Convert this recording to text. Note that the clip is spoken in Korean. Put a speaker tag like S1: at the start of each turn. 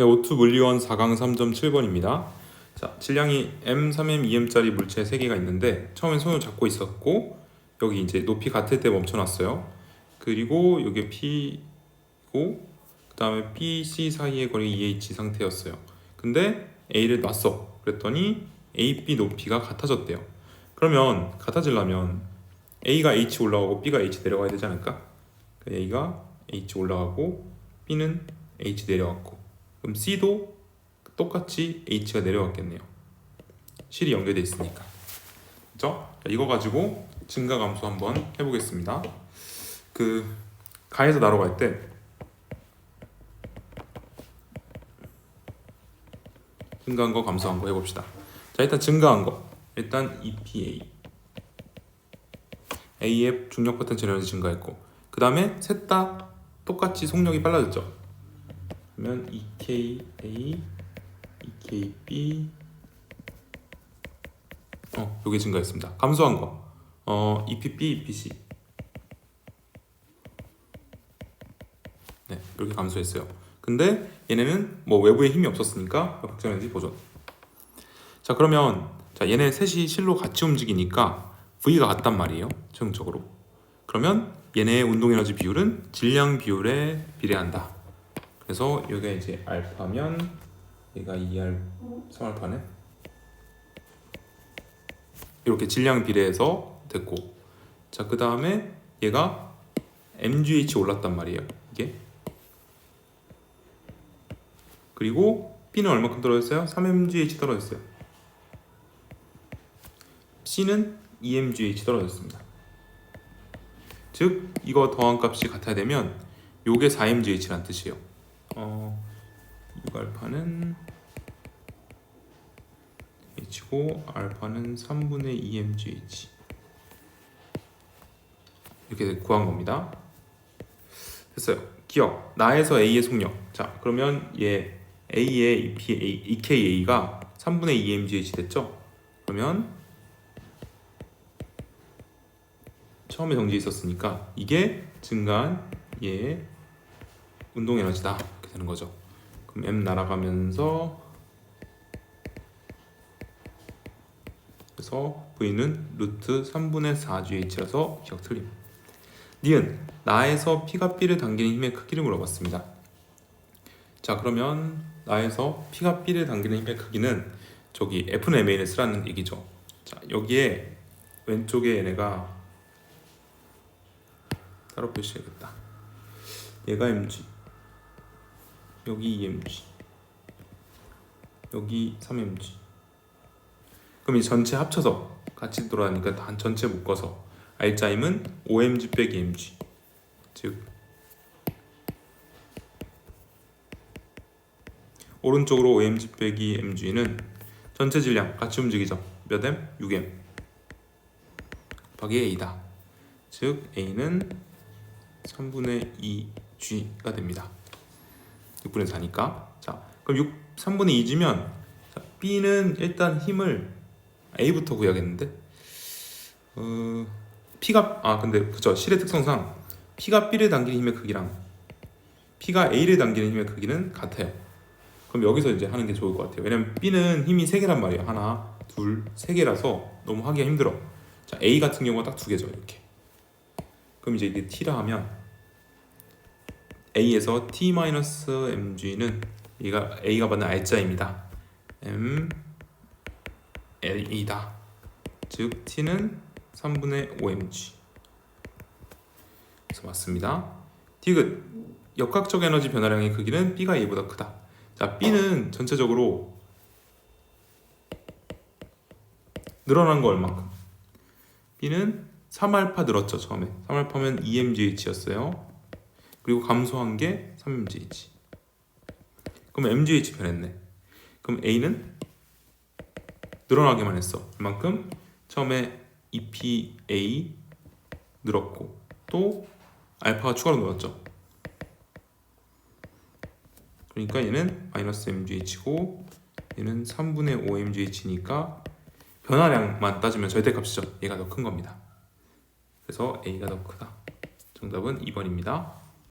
S1: 네, O2 물리원 4강 3.7번입니다. 자, 질량이 M, 3M, 2M짜리 물체 3개가 있는데 처음엔 손을 잡고 있었고 여기 이제 높이 같을 때 멈춰놨어요. 그리고 여기 P고 그 다음에 B, C 사이의 거리 EH 상태였어요. 근데 A를 놨어. 그랬더니 A, B 높이가 같아졌대요. 그러면 같아지려면 A가 H 올라가고 B가 H 내려가야 되지 않을까? 그 A가 H 올라가고 B는 H 내려갔고 그럼 C도 똑같이 H가 내려갔겠네요. 실이 연결돼 있으니까. 그죠? 자, 이거 가지고 증가 감소 한번 해보겠습니다. 그 가에서 나로 갈 때 증가한 거 감소한 거 해봅시다. 자 일단 증가한 거 일단 EPA A의 중력 포텐셜 에너지 증가했고 그 다음에 셋 다 똑같이 속력이 빨라졌죠. 그러면 EKA, EKB 어 요게 증가했습니다. 감소한 거 어, EPB, EPC 네 이렇게 감소했어요. 근데 얘네는 뭐 외부에 힘이 없었으니까 확장 에너지 보존. 자 그러면 자 얘네 셋이 실로 같이 움직이니까 V가 같단 말이에요. 최종적으로. 그러면 얘네의 운동 에너지 비율은 질량 비율에 비례한다. 그래서 여기가 이제 알파면 얘가 2알 3알파네. 이렇게 질량 비례해서 됐고 자 그 다음에 얘가 MGH 올랐단 말이에요. 이게 그리고 B는 얼마큼 떨어졌어요? 3mgh 떨어졌어요. C는 2mgh 떨어졌습니다. 즉 이거 더한 값이 같아야 되면 요게 4mgh란 뜻이에요. 어, 6알파는 h고 알파는 3분의 2mgh 이렇게 구한 겁니다. 됐어요. 기억 나에서 A의 속력. 자 그러면 얘 A의 EPA, EKA가 3분의 2mgh 됐죠? 그러면 처음에 정지 있었으니까 이게 증가한 얘의 운동 에너지다 되는 거죠. 그럼 M 날아가면서 그래서 V는 루트 3분의 4GH라서 기억 틀림. 니은 나에서 P가 B를 당기는 힘의 크기를 물어봤습니다. 자 그러면 나에서 P가 B를 당기는 힘의 크기는 저기 F는 MA를 쓰라는 얘기죠. 자 여기에 왼쪽에 얘네가 따로 표시해야겠다. 얘가 mg, 여기 2mg, 여기 3mg. 그럼 이 전체 합쳐서 같이 돌아가니까 단 전체 묶어서 알짜임은 5mg 빼기 mg, 즉 오른쪽으로 5mg 빼기 mg는 전체 질량 같이 움직이죠. 몇 m? 6m 곱하기 a다. 즉 a는 3분의 2g가 됩니다. 6분의 4니까. 자, 그럼 6 3분의 2g면 자, B는 일단 힘을 A부터 구해야겠는데. 어, P가 아 근데 그죠 실의 특성상 P가 B를 당기는 힘의 크기랑 P가 A를 당기는 힘의 크기는 같아요. 그럼 여기서 이제 하는 게 좋을 것 같아요. 왜냐면 B는 힘이 세 개란 말이에요. 하나, 둘, 세 개라서 너무 하기가 힘들어. 자, A 같은 경우가 딱 두 개죠. 이렇게. 그럼 이제 이게 t라 하면 a에서 t-mg는 얘가 a가 받는 알짜입니다. m l이다. 즉 t는 3분의 5mg. 그래서 맞습니다. 디귿 역학적 에너지 변화량의 크기는 b가 a보다 크다. 자, b는 전체적으로 늘어난 거 얼마큼? b는 3알파 늘었죠 처음에 3알파면 2mgh였어요 그리고 감소한 게 3mgh 그럼 mgh 변했네. 그럼 a는 늘어나기만 했어. 그만큼 처음에 EPA 늘었고 또 알파가 추가로 늘었죠. 그러니까 얘는 마이너스 mgh고 얘는 3분의 5mgh니까 변화량만 따지면 절대값이죠. 얘가 더 큰 겁니다. 그래서 A가 더 크다. 정답은 2번입니다.